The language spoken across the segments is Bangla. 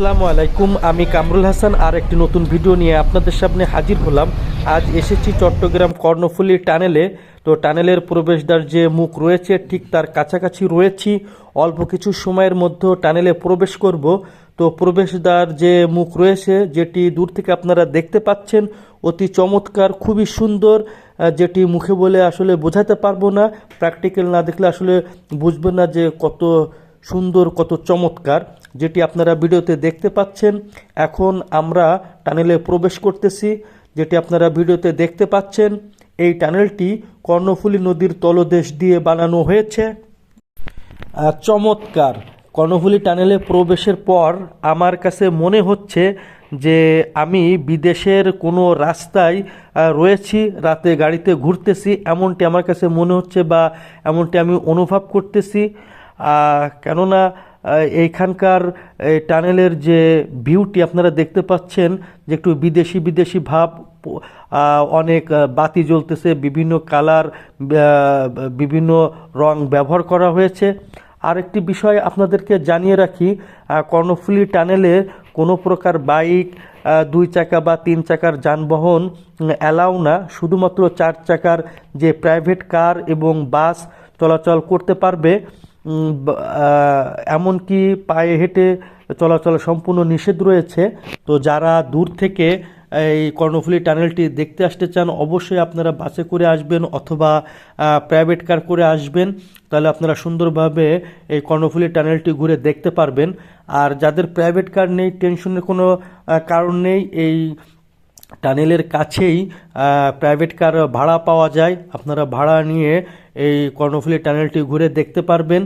আসসালামু আলাইকুম, আমি কামরুল হাসান, আর একটি নতুন ভিডিও নিয়ে আপনাদের সামনে হাজির হলাম। আজ এসেছি চট্টগ্রাম কর্ণফুলী টানেলে। তো টানেলের প্রবেশদ্বার যে মুখ রয়েছে, ঠিক তার কাছাকাছি রয়েছি। অল্প কিছু সময়ের মধ্যে টানেলে প্রবেশ করব। তো প্রবেশদ্বার যে মুখ রয়েছে, যেটি দূর থেকে আপনারা দেখতে পাচ্ছেন, অতি চমৎকার, খুবই সুন্দর যেটি মুখে বলে আসলে বোঝাতে পারব না। প্র্যাকটিক্যাল না দেখলে আসলে বুঝবেন না যে কত সুন্দর, কত চমৎকার। যেটি আপনারা ভিডিওতে দেখতে পাচ্ছেন। এখন আমরা টানেলে প্রবেশ করতেছি, যেটি আপনারা ভিডিওতে দেখতে পাচ্ছেন। এই টানেলটি কর্ণফুলী নদীর তলদেশ দিয়ে বানানো হয়েছে। চমৎকার। কর্ণফুলী টানেলে প্রবেশের পর আমার কাছে মনে হচ্ছে যে আমি বিদেশের কোনো রাস্তায় রয়েছি, রাতে গাড়িতে ঘুরতেছি, এমনটি আমার কাছে মনে হচ্ছে বা এমনটি আমি অনুভব করতেছি। কেননা এইখানকার, এই টানেলের যে ভিউটি আপনারা দেখতে পাচ্ছেন, যে একটু বিদেশি বিদেশি ভাব অনেক বাতি জ্বলতেছে, বিভিন্ন কালার বিভিন্ন রং ব্যবহার করা হয়েছে। আরেকটি বিষয় আপনাদেরকে জানিয়ে রাখি কর্ণফুলী টানেলে কোনো প্রকার বাইক দুই চাকা বা তিন চাকার যানবাহন অ্যালাউ না। শুধুমাত্র চার চাকার যে প্রাইভেট কার এবং বাস চলাচল করতে পারবে। এমনকি পায়ে হেঁটে চলাচল সম্পূর্ণ নিষেধ রয়েছে। তো যারা দূর থেকে এই কর্ণফুলী টানেলটি দেখতে আসতে চান, অবশ্যই আপনারা বাসে করে আসবেন অথবা প্রাইভেট কার করে আসবেন। তাহলে আপনারা সুন্দরভাবে এই কর্ণফুলী টানেলটি ঘুরে দেখতে পারবেন। আর যাদের প্রাইভেট কার নেই টেনশনের কোনো কারণ নেই, এই টানেলের কাছেই প্রাইভেট কার ভাড়া পাওয়া যায়। আপনারা ভাড়া নিয়ে এই কর্ণফুলী টানেলটি ঘুরে দেখতে পারবেন।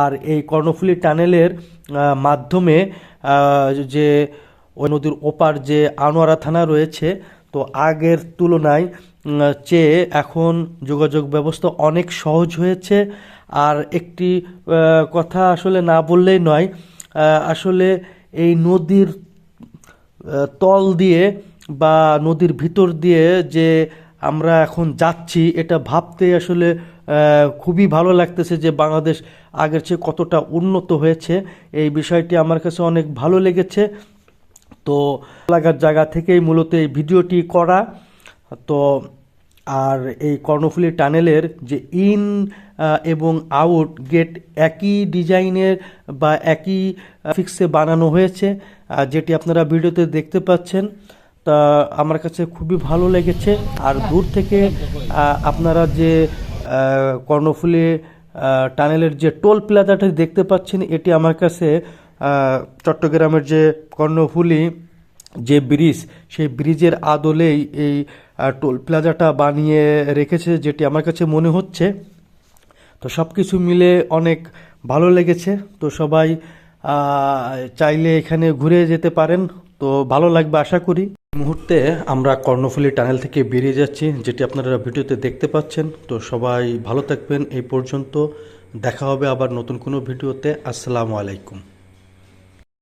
আর এই কর্ণফুলী টানেলের মাধ্যমে যে ওই নদীর ওপার যে আনোয়ারা থানা রয়েছে, তো আগের তুলনায় চেয়ে এখন যোগাযোগ ব্যবস্থা অনেক সহজ হয়েছে। আর একটি কথা আসলে না বললেই নয় আসলে এই নদীর তল দিয়ে বা নদীর ভিতর দিয়ে যে আমরা এখন যাচ্ছি, এটা ভাবতে আসলে খুবই ভালো লাগতেছে যে বাংলাদেশ আগের চেয়ে কতটা উন্নত হয়েছে। এই বিষয়টি আমার কাছে অনেক ভালো লেগেছে। তো, লাগার জায়গা থেকেই মূলত এই ভিডিওটি করা। তো আর এই কর্ণফুলী টানেলের যে ইন এবং আউট গেট একই ডিজাইনের বা একই ফিক্সে বানানো হয়েছে যেটি আপনারা ভিডিওতে দেখতে পাচ্ছেন। তা আমার কাছে খুবই ভালো লেগেছে। আর দূর থেকে আপনারা যে কর্ণফুলী টানেলের যে টোল প্লাজাটা দেখতে পাচ্ছেন, এটি আমার কাছে চট্টগ্রামের যে কর্ণফুলী যে ব্রিজ, সেই ব্রিজের আদলেই এই টোল প্লাজাটা বানিয়ে রেখেছে, যেটি আমার কাছে মনে হচ্ছে। তো সব কিছু মিলে অনেক ভালো লেগেছে। তো সবাই চাইলে এখানে ঘুরে যেতে পারেন। তো ভালো লাগবে আশা করি। মুহূর্তে আমরা কর্ণফুলী টানেল থেকে বেরিয়ে যাচ্ছি, যেটি আপনারা ভিডিওতে দেখতে পাচ্ছেন। তো সবাই ভালো থাকবেন। এই পর্যন্ত দেখা হবে আবার নতুন কোনো ভিডিওতে। আসসালামু আলাইকুম।